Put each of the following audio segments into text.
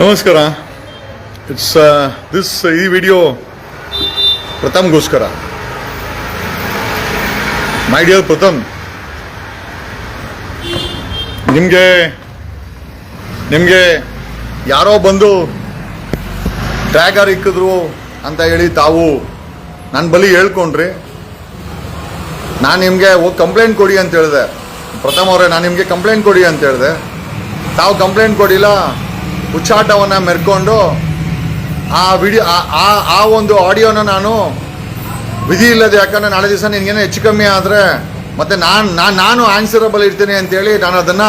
ನಮಸ್ಕಾರ. It's this ಈ video ಪ್ರಥಮ್ಗೋಸ್ಕರ. ಮೈ ಡಿಯರ್ ಪ್ರಥಮ್ ನಿಮಗೆ ನಿಮಗೆ ಯಾರೋ ಬಂದು ಟ್ರ್ಯಾಗರ್ ಇಕ್ಕಿದ್ರು ಅಂತ ಹೇಳಿ ತಾವು ನನ್ನ ಬಳಿ ಹೇಳ್ಕೊಂಡ್ರಿ. ನಾನು ನಿಮಗೆ ಹೋಗಿ ಕಂಪ್ಲೇಂಟ್ ಕೊಡಿ ಅಂತ ಹೇಳಿದೆ. ಪ್ರಥಮ್ ಅವರೇ, ನಾನು ನಿಮಗೆ ಕಂಪ್ಲೇಂಟ್ ಕೊಡಿ ಅಂತ ಹೇಳಿದೆ. ತಾವು ಕಂಪ್ಲೇಂಟ್ ಕೊಡಿಲ್ಲ ಹುಚ್ಚಾಟವನ್ನು ಮೆರ್ಕೊಂಡು ಆ ವಿಡಿಯೋ, ಆ ಆ ಒಂದು ಆಡಿಯೋನ ನಾನು ವಿಧಿ ಇಲ್ಲದೆ, ಯಾಕಂದರೆ ನಾಳೆ ದಿವಸ ನಿನಗೇನೋ ಹೆಚ್ಚು ಕಮ್ಮಿ ಆದರೆ ಮತ್ತು ನಾನು ನಾನು ನಾನು ಆನ್ಸರಬಲ್ ಇರ್ತೀನಿ ಅಂತೇಳಿ ನಾನು ಅದನ್ನು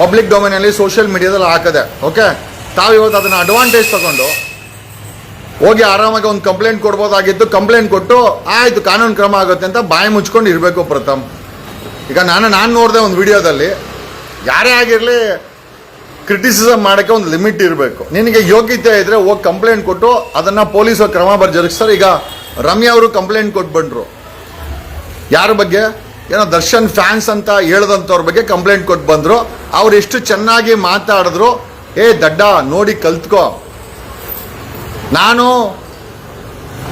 ಪಬ್ಲಿಕ್ ಡೊಮೈನಲ್ಲಿ ಸೋಷಿಯಲ್ ಮೀಡಿಯಾದಲ್ಲಿ ಹಾಕಿದೆ ಓಕೆ ತಾವು ಇವತ್ತು ಅದನ್ನು ಅಡ್ವಾಂಟೇಜ್ ತಗೊಂಡು ಹೋಗಿ ಆರಾಮಾಗಿ ಒಂದು ಕಂಪ್ಲೇಂಟ್ ಕೊಡ್ಬೋದಾಗಿತ್ತು ಕಂಪ್ಲೇಂಟ್ ಕೊಟ್ಟು ಆಯಿತು, ಕಾನೂನು ಕ್ರಮ ಆಗುತ್ತೆ ಅಂತ ಬಾಯಿ ಮುಚ್ಕೊಂಡು ಇರಬೇಕು ಪ್ರಥಮ್. ಈಗ ನಾನು ನಾನು ನೋಡಿದೆ ಒಂದು ವಿಡಿಯೋದಲ್ಲಿ ಯಾರೇ ಆಗಿರಲಿ ಕ್ರಿಟಿಸಿಸಮ್ ಮಾಡೋಕ್ಕೆ ಒಂದು ಲಿಮಿಟ್ ಇರಬೇಕು. ನಿನಗೆ ಯೋಗ್ಯತೆ ಇದ್ದರೆ ಹೋಗಿ ಕಂಪ್ಲೇಂಟ್ ಕೊಟ್ಟು ಅದನ್ನು ಪೊಲೀಸರು ಕ್ರಮ ಸರ್, ಈಗ ರಮ್ಯಾ ಅವರು ಕಂಪ್ಲೇಂಟ್ ಕೊಟ್ಟು ಬಂದರು. ಯಾರ ಬಗ್ಗೆ? ಏನೋ ದರ್ಶನ್ ಫ್ಯಾನ್ಸ್ ಅಂತ ಹೇಳ್ದಂಥವ್ರ ಬಗ್ಗೆ ಕಂಪ್ಲೇಂಟ್ ಕೊಟ್ಟು ಬಂದರು. ಅವ್ರು ಎಷ್ಟು ಚೆನ್ನಾಗಿ ಮಾತಾಡಿದ್ರು. ಏ, ದಡ್ಡ, ನೋಡಿ ಕಲ್ತ್ಕೋ. ನಾನು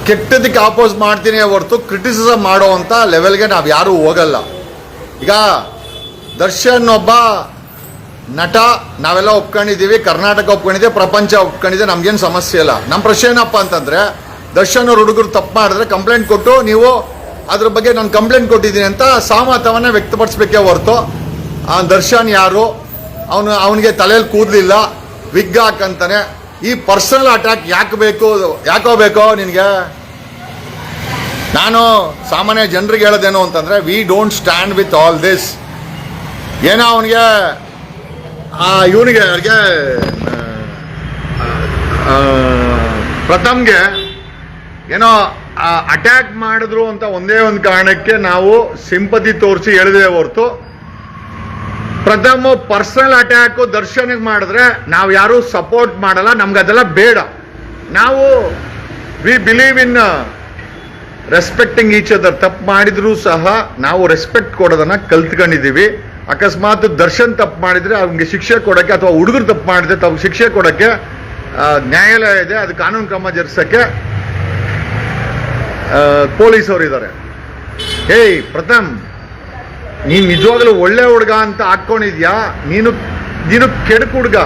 ಕೆಟ್ಟದಕ್ಕೆ ಆಪೋಸ್ ಮಾಡ್ತೀನಿ ಹೊರತು ಕ್ರಿಟಿಸಿಸಮ್ ಮಾಡುವಂಥ ಲೆವೆಲ್ಗೆ ನಾವು ಯಾರೂ ಹೋಗಲ್ಲ. ಈಗ ದರ್ಶನ್ ಒಬ್ಬ ನಟ, ನಾವೆಲ್ಲ ಒಪ್ಕೊಂಡಿದ್ದೀವಿ, ಕರ್ನಾಟಕ ಒಪ್ಕೊಂಡಿದೆ, ಪ್ರಪಂಚ ಒಪ್ಕೊಂಡಿದೆ, ನಮ್ಗೇನು ಸಮಸ್ಯೆ ಇಲ್ಲ. ನಮ್ಮ ಪ್ರಶ್ನೆ ಏನಪ್ಪ ಅಂತಂದರೆ, ದರ್ಶನ್ ಅವ್ರ ಹುಡುಗರು ತಪ್ಪು ಮಾಡಿದ್ರೆ ಕಂಪ್ಲೇಂಟ್ ಕೊಟ್ಟು ನೀವು ಅದ್ರ ಬಗ್ಗೆ ನಾನು ಕಂಪ್ಲೇಂಟ್ ಕೊಟ್ಟಿದ್ದೀನಿ ಅಂತ ಸಹಮತವನ್ನು ವ್ಯಕ್ತಪಡಿಸ್ಬೇಕೇ ಹೊರತು. ಆ ದರ್ಶನ್ ಯಾರು? ಅವನು, ಅವನಿಗೆ ತಲೆಯಲ್ಲಿ ಕೂದಲಿಲ್ಲ, ವಿಗ್ ಹಾಕಂತಾನೆ ಈ ಪರ್ಸನಲ್ ಅಟ್ಯಾಕ್ ಯಾಕೆ ಬೇಕು, ಯಾಕೋ ಬೇಕೋ ನಿನಗೆ? ನಾನು ಸಾಮಾನ್ಯ ಜನರಿಗೆ ಹೇಳೋದೇನು ಅಂತಂದರೆ we don't stand with all this ಏನೋ ಅವನಿಗೆ ಆ, ಇವನಿಗೆ ಅವ್ರಿಗೆ ಪ್ರಥಮ್ಗೆ ಏನೋ ಅಟ್ಯಾಕ್ ಮಾಡಿದ್ರು ಅಂತ ಒಂದೇ ಒಂದು ಕಾರಣಕ್ಕೆ ನಾವು ಸಿಂಪತಿ ತೋರಿಸಿ ಹೇಳಿದೆ ಹೊರತು. ಪ್ರಥಮ ಪರ್ಸನಲ್ ಅಟ್ಯಾಕ್ ದರ್ಶನಿಗೆ ಮಾಡಿದ್ರೆ ನಾವು ಯಾರು ಸಪೋರ್ಟ್ ಮಾಡಲ್ಲ, ನಮ್ಗೆ ಅದೆಲ್ಲ ಬೇಡ. ನಾವು we believe in respecting each other ತಪ್ಪು ಮಾಡಿದ್ರು ಸಹ ನಾವು ರೆಸ್ಪೆಕ್ಟ್ ಕೊಡೋದನ್ನ ಕಲ್ತ್ಕೊಂಡಿದ್ದೀವಿ ಅಕಸ್ಮಾತ್ ದರ್ಶನ್ ತಪ್ಪು ಮಾಡಿದ್ರೆ ಅವ್ನಿಗೆ ಶಿಕ್ಷೆ ಕೊಡೋಕ್ಕೆ ಅಥವಾ ಹುಡುಗರು ತಪ್ಪು ಮಾಡಿದ್ರೆ ತಾವು ಶಿಕ್ಷೆ ಕೊಡೋಕ್ಕೆ ನ್ಯಾಯಾಲಯ ಇದೆ, ಅದು ಕಾನೂನು ಕ್ರಮ ಜರುಗಿಸೋಕ್ಕೆ ಪೊಲೀಸವರು ಇದ್ದಾರೆ ಏಯ್ ಪ್ರಥಮ್, ನೀನು ನಿಜವಾಗಲೂ ಒಳ್ಳೆ ಹುಡುಗ ಅಂತ ಹಾಕ್ಕೊಂಡಿದ್ಯಾ ನೀನು ನೀನು ಕೆಡಕು ಹುಡುಗ.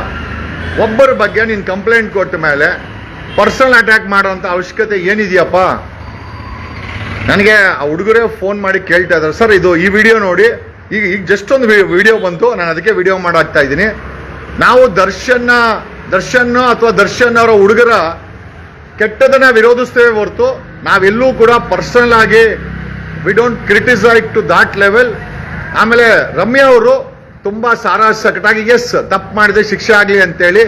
ಒಬ್ಬರ ಬಗ್ಗೆ ನೀನು ಕಂಪ್ಲೇಂಟ್ ಕೊಟ್ಟ ಮೇಲೆ ಪರ್ಸನಲ್ ಅಟ್ಯಾಕ್ ಮಾಡುವಂಥ ಅವಶ್ಯಕತೆ ಏನಿದೆಯಪ್ಪ? ನನಗೆ ಆ ಹುಡುಗರೇ ಫೋನ್ ಮಾಡಿ ಕೇಳ್ತಾ ಇದ್ದಾರೆ. ಸರ್, ಇದು ಈ ವಿಡಿಯೋ ನೋಡಿ. ಈಗ ಈಗ ಜಸ್ಟ್ ಒಂದು ವಿಡಿಯೋ ಬಂತು, ನಾನು ಅದಕ್ಕೆ ವಿಡಿಯೋ ಮಾಡಾಕ್ತಾ ಇದ್ದೀನಿ. ನಾವು ದರ್ಶನ್ನ ದರ್ಶನ್ ಅಥವಾ ದರ್ಶನ್ ಅವರ ಹುಡುಗರ ಕೆಟ್ಟದನ್ನ ವಿರೋಧಿಸ್ತೇವೆ ಹೊರತು ನಾವೆಲ್ಲೂ ಕೂಡ ಪರ್ಸನಲ್ ಆಗಿ we don't criticised to that level ಆಮೇಲೆ ರಮ್ಯಾ ಅವರು ತುಂಬಾ ಸಾರಾಸಕಟಾಗಿ ಎಸ್ ತಪ್ಪು ಮಾಡಿದೆ, ಶಿಕ್ಷೆ ಆಗಲಿ ಅಂತೇಳಿ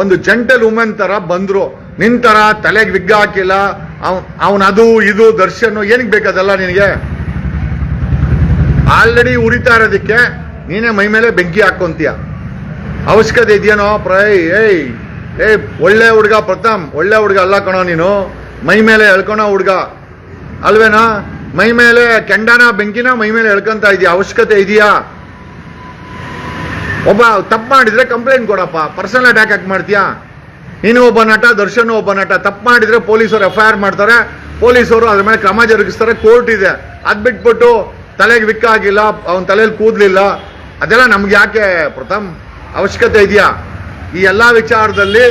ಒಂದು ಜಂಟಲ್ ವುಮೆನ್ ತರ ಬಂದ್ರು. ನಿಂತರ ತಲೆಗೆ ವಿಗ್ ಹಾಕಿಲ್ಲ. ಅವನ್ ಅದು ಇದು ದರ್ಶನ್ ಏನಕ್ಕೆ ಬೇಕದಲ್ಲ ನಿನಗೆ? ಆಲ್ರೆಡಿ ಉರಿತಾ ಇರೋದಕ್ಕೆ ನೀನೇ ಮೈ ಮೇಲೆ ಬೆಂಕಿ ಹಾಕೊಂತೀಯ. ಅವಶ್ಯಕತೆ ಇದೆಯೇನೋ ಪ್ರೈ, ಏಯ್ ಏಯ್, ಒಳ್ಳೆ ಹುಡುಗ ಪ್ರಥಮ್, ಒಳ್ಳೆ ಹುಡುಗ ಅಲ್ಲ ಕಣೋ ನೀನು. ಮೈ ಮೇಲೆ ಎಳ್ಕೊಳೋ ಹುಡುಗ. ಅಲ್ವೇನಾ? ಮೈ ಮೇಲೆ ಕೆಂಡನ, ಬೆಂಕಿನ ಮೈ ಮೇಲೆ ಎಳ್ಕೊಂತ ಇದೆಯಾ ಅವಶ್ಯಕತೆ ಇದೆಯಾ? ಒಬ್ಬ ತಪ್ಪು ಮಾಡಿದ್ರೆ ಕಂಪ್ಲೇಂಟ್ ಕೊಡಪ್ಪ, ಪರ್ಸನಲ್ ಅಟ್ಯಾಕ್ ಯಾಕೆ ಮಾಡ್ತೀಯಾ? ನೀನು ಒಬ್ಬ ನಟ, ದರ್ಶನ್ ಒಬ್ಬ ನಟ, ತಪ್ಪು ಮಾಡಿದ್ರೆ ಪೊಲೀಸರು ಎಫ್ ಐ ಆರ್ ಮಾಡ್ತಾರೆ ಪೊಲೀಸರು ಅದ್ರ ಮೇಲೆ ಕ್ರಮ ಜರುಗಿಸ್ತಾರೆ, ಕೋರ್ಟ್ ಇದೆ. ಅದ್ ಬಿಟ್ಬಿಟ್ಟು ತಲೆಗೆ ವಿಕ್ಕಾಗಿಲ್ಲ, ಅವನ ತಲೆಯಲ್ಲಿ ಕೂದಲಿಲ್ಲ. ಅದೆಲ್ಲ ನಮ್ಗೆ ಯಾಕೆ ಪ್ರಥಮ್ ಅವಶ್ಯಕತೆ ಇದೆಯಾ? ಈ ಎಲ್ಲ ವಿಚಾರದಲ್ಲಿ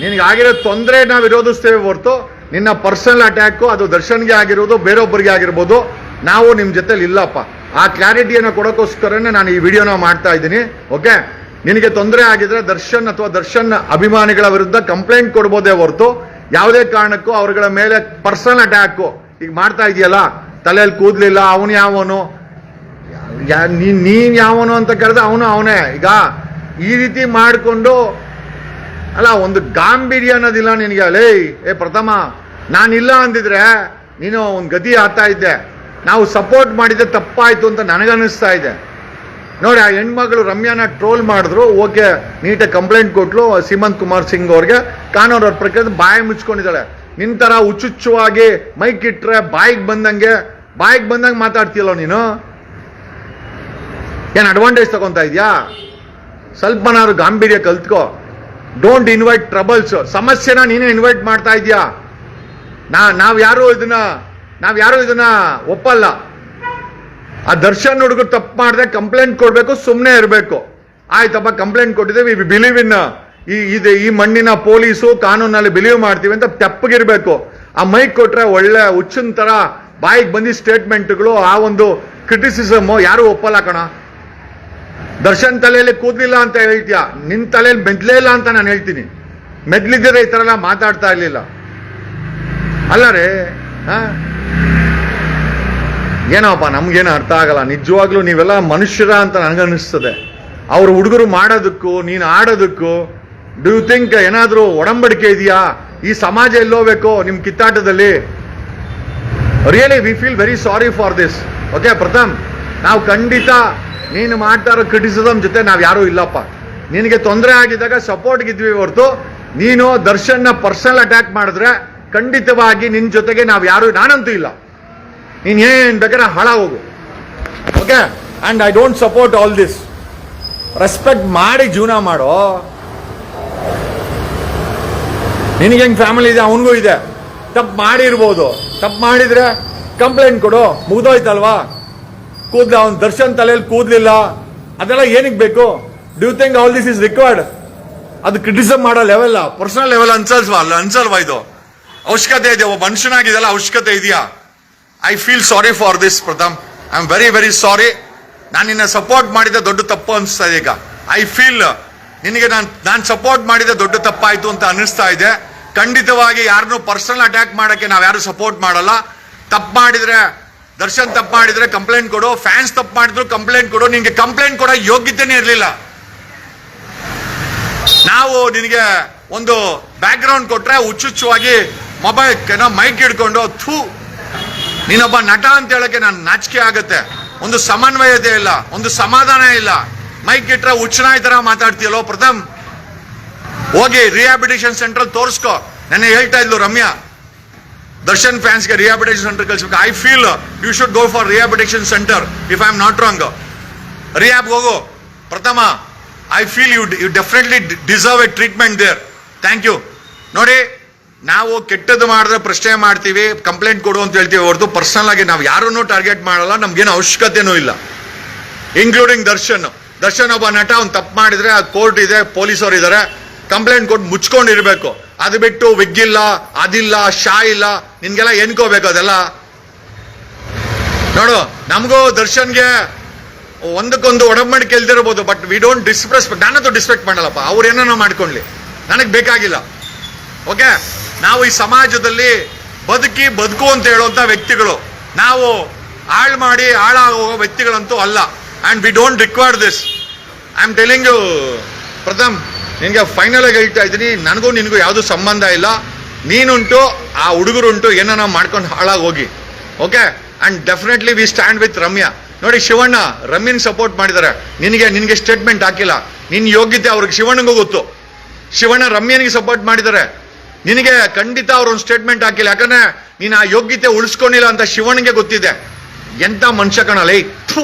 ನಿನಗೆ ಆಗಿರೋ ತೊಂದರೆ ನಾವು ವಿರೋಧಿಸ್ತೇವೆ ಹೊರತು ನಿನ್ನ ಪರ್ಸನಲ್ ಅಟ್ಯಾಕು ಅದು ದರ್ಶನ್ಗೆ ಆಗಿರೋದು, ಬೇರೊಬ್ಬರಿಗೆ ಆಗಿರ್ಬೋದು. ನಾವು ನಿಮ್ಮ ಜೊತೆಲಿ ಇಲ್ಲಪ್ಪ. ಆ ಕ್ಲಾರಿಟಿಯನ್ನು ಕೊಡೋಕ್ಕೋಸ್ಕರನೇ ನಾನು ಈ ವಿಡಿಯೋನ ಮಾಡ್ತಾ ಇದ್ದೀನಿ. ಓಕೆ ನಿನಗೆ ತೊಂದರೆ ಆಗಿದ್ರೆ ದರ್ಶನ್ ಅಥವಾ ದರ್ಶನ್ ಅಭಿಮಾನಿಗಳ ವಿರುದ್ಧ ಕಂಪ್ಲೇಂಟ್ ಕೊಡ್ಬೋದೇ ಹೊರತು. ಯಾವುದೇ ಕಾರಣಕ್ಕೂ ಅವರುಗಳ ಮೇಲೆ ಪರ್ಸನಲ್ ಅಟ್ಯಾಕು ಈಗ ಮಾಡ್ತಾ ಇದೆಯಲ್ಲ? ತಲೆಯಲ್ಲಿ ಕೂದಲಿಲ್ಲ, ಅವನು ಯಾವನು? ನೀನ್ ನೀನ್ ಯಾವನು ಅಂತ ಕೇಳಿದ್ರೆ ಅವನು ಅವನೇ. ಈಗ ಈ ರೀತಿ ಮಾಡಿಕೊಂಡು, ಅಲ್ಲ, ಒಂದು ಗಾಂಭೀರ್ಯ ಅನ್ನೋದಿಲ್ಲ ನಿನಗೆ. ಅಲೇ ಏ ಪ್ರಥಮ, ನಾನಿಲ್ಲ ಅಂದಿದ್ರೆ ನೀನು ಒಂದು ಗತಿ ಆಗ್ತಾ ಇದ್ದೆ. ನಾವು ಸಪೋರ್ಟ್ ಮಾಡಿದ್ದೆ ತಪ್ಪಾಯ್ತು ಅಂತ ನನಗನ್ನಿಸ್ತಾ ಇದೆ. ನೋಡಿ, ಆ ಹೆಣ್ಮಗಳು ರಮ್ಯಾನ ಟ್ರೋಲ್ ಮಾಡಿದ್ರು. ಓಕೆ ನೀಟಾಗಿ ಕಂಪ್ಲೇಂಟ್ ಕೊಟ್ಟರು ಸೀಮಂತ್ ಕುಮಾರ್ ಸಿಂಗ್ ಅವ್ರಿಗೆ. ಕಾನೂನು ಅವ್ರ ಪ್ರಕಾರ ಬಾಯಿ ಮುಚ್ಕೊಂಡಿದ್ದಾಳೆ. ನಿನ್ ತರ ಹುಚ್ಚುಚ್ಚುವಾಗಿ ಮೈಕ್ ಇಟ್ರೆ ಬಾಯಿಗೆ ಬಂದಂಗೆ ಬಾಯಿಗೆ ಬಂದಂಗೆ ಮಾತಾಡ್ತೀಯಲ್ಲ ನೀನು? ಏನು ಅಡ್ವಾಂಟೇಜ್ ತಗೊತಾ ಇದ್ಯಾ? ಸ್ವಲ್ಪನಾದ್ರು ಗಾಂಭೀರ್ಯ ಕಲ್ತ್ಕೋ. ಡೋಂಟ್ ಇನ್ವೈಟ್ ಟ್ರಬಲ್ಸ್ ಸಮಸ್ಯೆನ ನೀನೇ ಇನ್ವೈಟ್ ಮಾಡ್ತಾ ಇದೀಯಾ? ನಾ, ನಾವು ಯಾರು ಇದನ್ನ, ನಾವು ಯಾರು ಇದನ್ನ ಒಪ್ಪಲ್ಲ. ಆ ದರ್ಶನ್ ಹುಡುಗರು ತಪ್ಪು ಮಾಡಿದ್ರೆ ಕಂಪ್ಲೇಂಟ್ ಕೊಡಬೇಕು ಸುಮ್ಮನೆ ಇರಬೇಕು. ಆಯ್ತಪ್ಪ ಕಂಪ್ಲೇಂಟ್ ಕೊಟ್ಟಿದ್ದೇವೆ ವಿ ಬಿಲೀವ್ ಇನ್ ಈ ಇದೆ, ಈ ಮಣ್ಣಿನ ಪೊಲೀಸು ಕಾನೂನಲ್ಲಿ ಬಿಲೀವ್ ಮಾಡ್ತೀವಿ ಅಂತ ತೆಪ್ಪಗಿರ್ಬೇಕು. ಆ ಮೈಕ್ ಕೊಟ್ರೆ ಒಳ್ಳೆ ಹುಚ್ಚಿನ ತರ ಬಾಯಿಗೆ ಬಂದಿದ್ದ ಸ್ಟೇಟ್ಮೆಂಟ್ಗಳು, ಆ ಒಂದು ಕ್ರಿಟಿಸಿಸಮ್ ಯಾರು ಒಪ್ಪಲ್ಲ ಕಣ. ದರ್ಶನ್ ತಲೆಯಲ್ಲಿ ಕೂದಲಿಲ್ಲ ಅಂತ ಹೇಳ್ತೀಯ? ನಿನ್ ತಲೆಯಲ್ಲಿ ಮೆದ್ಲೇ ಇಲ್ಲ ಅಂತ ನಾನು ಹೇಳ್ತೀನಿ. ಮೆದ್ಲಿದ್ದರೆ ಈ ತರ ಎಲ್ಲ ಮಾತಾಡ್ತಾ ಇರ್ಲಿಲ್ಲ. ಅಲ್ಲ ರೀ ಏನೋಪ್ಪ, ನಮ್ಗೇನು ಅರ್ಥ ಆಗಲ್ಲ. ನಿಜವಾಗ್ಲೂ ನೀವೆಲ್ಲ ಮನುಷ್ಯರ ಅಂತ ನನಗನ್ನಿಸ್ತದೆ. ಅವ್ರ ಹುಡುಗರು ಮಾಡೋದಕ್ಕೂ, ನೀನು ಆಡೋದಕ್ಕೂ ಡೂ ಯು ಥಿಂಕ್ ಏನಾದರೂ ಒಡಂಬಡಿಕೆ ಇದೆಯಾ? ಈ ಸಮಾಜ ಎಲ್ಲೋಬೇಕು ನಿಮ್ಮ ಕಿತ್ತಾಟದಲ್ಲಿ? Really we feel very sorry for this okay Pratham, ನಾವು ಖಂಡಿತ ನೀನು ಮಾಡ್ತಾ ಇರೋ ಕ್ರಿಟಿಸಿಸಮ್ ಜೊತೆ ನಾವು ಯಾರೂ ಇಲ್ಲಪ್ಪ. ನಿನಗೆ ತೊಂದರೆ ಆಗಿದ್ದಾಗ ಸಪೋರ್ಟ್ಗಿದ್ವಿ ಹೊರತು, ನೀನು ದರ್ಶನ್ನ ಪರ್ಸನಲ್ ಅಟ್ಯಾಕ್ ಮಾಡಿದ್ರೆ ಖಂಡಿತವಾಗಿ ನಿನ್ನ ಜೊತೆಗೆ ನಾವು ಯಾರು, ನಾನಂತೂ ಇಲ್ಲ. ನೀನು ಏನು ಬೇಕಾದ್ರೆ ಹಾಳ ಹೋಗು. Okay and I don't support all this respect ಮಾಡಿ ಜೀವನ ಮಾಡೋ ನಿನಗೆ ಹೆಂಗೆ ಫ್ಯಾಮಿಲಿ ಇದೆ? ಅವನಿಗೂ ಇದೆ. ತಪ್ಪು ಮಾಡಿರ್ಬೋದು. ತಪ್ಪು ಮಾಡಿದರೆ ಕಂಪ್ಲೇಂಟ್ ಕೊಡು. ಮುಗ್ದೋಯ್ತಲ್ವಾ? ಕೂದ್ಲ ಅವ್ನ ದರ್ಶನ್ ತಲೆಯಲ್ಲಿ ಕೂದ್ಲಿಲ್ಲ. ಅದೆಲ್ಲ ಏನಕ್ಕೆ ಬೇಕು? Do think all this is required ಅದು ಕ್ರಿಟಿಸಮ್ ಮಾಡೋ ಲೆವೆಲ್ ಪರ್ಸನಲ್ ಲೆವೆಲ್ ಅನ್ಸಲ್ವಾ ಅಲ್ಲ ಅನ್ಸಲ್ವಾ ಇದು? ಅವಶ್ಯಕತೆ ಇದೆ. ಒಬ್ಬ ಮನುಷ್ಯನಾಗಿದೆಲ್ಲ ಅವಶ್ಯಕತೆ ಇದೆಯಾ? I feel sorry for this Pratham I am very very sorry ನಾನು ನಿನ್ನ ಸಪೋರ್ಟ್ ಮಾಡಿದ ದೊಡ್ಡ ತಪ್ಪು ಅನಿಸ್ತಾ ಇದೆ ಈಗ. ಐ ಫೀಲ್ ನಿನಗೆ ನಾನು ನಾನು ಸಪೋರ್ಟ್ ಮಾಡಿದ ದೊಡ್ಡ ತಪ್ಪಾಯಿತು ಅಂತ ಅನಿಸ್ತಾ ಇದೆ. ಖಂಡಿತವಾಗಿ ಯಾರನ್ನೂ ಪರ್ಸನಲ್ ಅಟ್ಯಾಕ್ ಮಾಡೋಕ್ಕೆ ನಾವು ಯಾರು ಸಪೋರ್ಟ್ ಮಾಡಲ್ಲ. ತಪ್ಪು ಮಾಡಿದರೆ, ದರ್ಶನ್ ತಪ್ಪು ಮಾಡಿದರೆ ಕಂಪ್ಲೇಂಟ್ ಕೊಡು ಫ್ಯಾನ್ಸ್ ತಪ್ಪು ಮಾಡಿದ್ರು ಕಂಪ್ಲೇಂಟ್ ಕೊಡು ನಿಮಗೆ ಕಂಪ್ಲೇಂಟ್ ಕೊಡೋ ಯೋಗ್ಯತೆನೇ ಇರಲಿಲ್ಲ. ನಾವು ನಿನಗೆ ಒಂದು ಬ್ಯಾಕ್ಗ್ರೌಂಡ್ ಕೊಟ್ಟರೆ ಹುಚ್ಚುಚ್ಚುವಾಗಿ ಮೊಬೈಲ್ ಏನೋ ಮೈಕ್ ಹಿಡ್ಕೊಂಡು ಥೂ, ನೀನೊಬ್ಬ ನಟ ಅಂತ ಹೇಳಕ್ಕೆ ನಾನು ನಾಚಿಕೆ ಆಗುತ್ತೆ. ಒಂದು ಸಮನ್ವಯತೆ ಇಲ್ಲ, ಒಂದು ಸಮಾಧಾನ ಇಲ್ಲ. ಮೈಕ್ ಇಟ್ಟರೆ ಹುಚ್ಚನಾಯ್ ಥರ ಮಾತಾಡ್ತೀಯಲ್ಲೋ ಪ್ರಥಮ್. ಹೋಗಿ ರಿಹಾಬಿಟೇಷನ್ ಸೆಂಟರ್ ತೋರಿಸ್ಕೋ. ನೆನ್ನೆ ಹೇಳ್ತಾ ಇದ್ಲು ರಮ್ಯಾ. ದರ್ಶನ್ ಫ್ಯಾನ್ಸ್ಗೆ ರಿಹಾಬಿಟೇಷನ್ ಸೆಂಟರ್ ಕಳಿಸ್ಬೇಕು. I feel you should go for rehabilitation centre if I am not wrong rehab ಹೋಗು. Pratham I feel you you definitely deserve a treatment there thank you ನೋಡಿ, ನಾವು ಕೆಟ್ಟದ್ದು ಮಾಡಿದ್ರೆ ಪ್ರಶ್ನೆ ಮಾಡ್ತೀವಿ ಕಂಪ್ಲೇಂಟ್ ಕೊಡು ಅಂತ ಹೇಳ್ತೀವಿ. ಹೊರತು ಪರ್ಸನಲ್ ಆಗಿ ನಾವು ಯಾರನ್ನೂ ಟಾರ್ಗೆಟ್ ಮಾಡಲ್ಲ, ನಮ್ಗೇನು ಅವಶ್ಯಕತೆನೂ ಇಲ್ಲ. ಇನ್ಕ್ಲೂಡಿಂಗ್ ದರ್ಶನ್. ದರ್ಶನ್ ಒಬ್ಬ ನಟ, ಅವ್ನು ತಪ್ಪು ಮಾಡಿದ್ರೆ, ಆ ಕೋರ್ಟ್ ಇದೆ ಪೊಲೀಸರು ಇದ್ದಾರೆ ಕಂಪ್ಲೇಂಟ್ ಕೊಟ್ಟು ಮುಚ್ಕೊಂಡಿರ್ಬೇಕು. ಅದು ಬಿಟ್ಟು ವಿಗ್ಗಿಲ್ಲ, ಅದಿಲ್ಲ, ಶಾ ಇಲ್ಲ, ನಿನ್ಗೆಲ್ಲ ಎನ್ಕೋಬೇಕು ಅದೆಲ್ಲ. ನೋಡು, ನಮಗೂ ದರ್ಶನ್ಗೆ ಒಂದಕ್ಕೊಂದು ಒಡಂಬಡಿಕೆ ಕೇಳ್ತಿರ್ಬೋದು ಬಟ್ ವಿ ಡೋಂಟ್ ಡಿಸ್ರೆಸ್ಪೆಕ್ಟ್ ನಾನಂತೂ ಡಿಸ್ಪೆಕ್ಟ್ ಮಾಡಲ್ಲಪ್ಪ, ಅವ್ರು ಏನೋ ಮಾಡ್ಕೊಳ್ಳಿ. ನನಗೆ ಬೇಕಾಗಿಲ್ಲ. ಓಕೆ ನಾವು ಈ ಸಮಾಜದಲ್ಲಿ ಬದುಕಿ ಬದುಕು ಅಂತ ಹೇಳುವಂಥ ವ್ಯಕ್ತಿಗಳು. ನಾವು ಹಾಳು ಮಾಡಿ ಹಾಳಾಗೋ ವ್ಯಕ್ತಿಗಳಂತೂ ಅಲ್ಲ. And we don't require this I am telling you Pratham ನಿನಗೆ ಫೈನಲ್ ಆಗಿ ಹೇಳ್ತಾ ಇದ್ದೀನಿ, ನನಗೂ ನಿನಗೂ ಯಾವುದೂ ಸಂಬಂಧ ಇಲ್ಲ. ನೀನುಂಟು, ಆ ಹುಡುಗರುಂಟು ಏನೋ ನಾವು ಮಾಡ್ಕೊಂಡು ಹಾಳಾಗಿ ಹೋಗಿ okay and definitely we stand with Ramya. ನೋಡಿ ಶಿವಣ್ಣ, ರಮ್ಯನ್ ಸಪೋರ್ಟ್ ಮಾಡಿದ್ದಾರೆ ನಿನಗೆ ನಿನಗೆ ಸ್ಟೇಟ್ಮೆಂಟ್ ಹಾಕಿಲ್ಲ. ನಿನ್ನ ಯೋಗ್ಯತೆ ಅವ್ರಿಗೆ ಶಿವಣ್ಣಗೂ ಗೊತ್ತು. ಶಿವಣ್ಣ ರಮ್ಯನಿಗೆ ಸಪೋರ್ಟ್ ಮಾಡಿದ್ದಾರೆ ನಿನಗೆ ಖಂಡಿತ ಅವ್ರೊಂದು ಸ್ಟೇಟ್ಮೆಂಟ್ ಹಾಕಿಲ್ಲ. ಯಾಕಂದ್ರೆ ನೀನು ಆ ಯೋಗ್ಯತೆ ಉಳಿಸ್ಕೊಂಡಿಲ್ಲ ಅಂತ ಶಿವಣ್ಣಿಗೆ ಗೊತ್ತಿದೆ. ಎಂಥ ಮನುಷ್ಯ ಕಣಲ್ಲ. ಏಯ್ ಥು.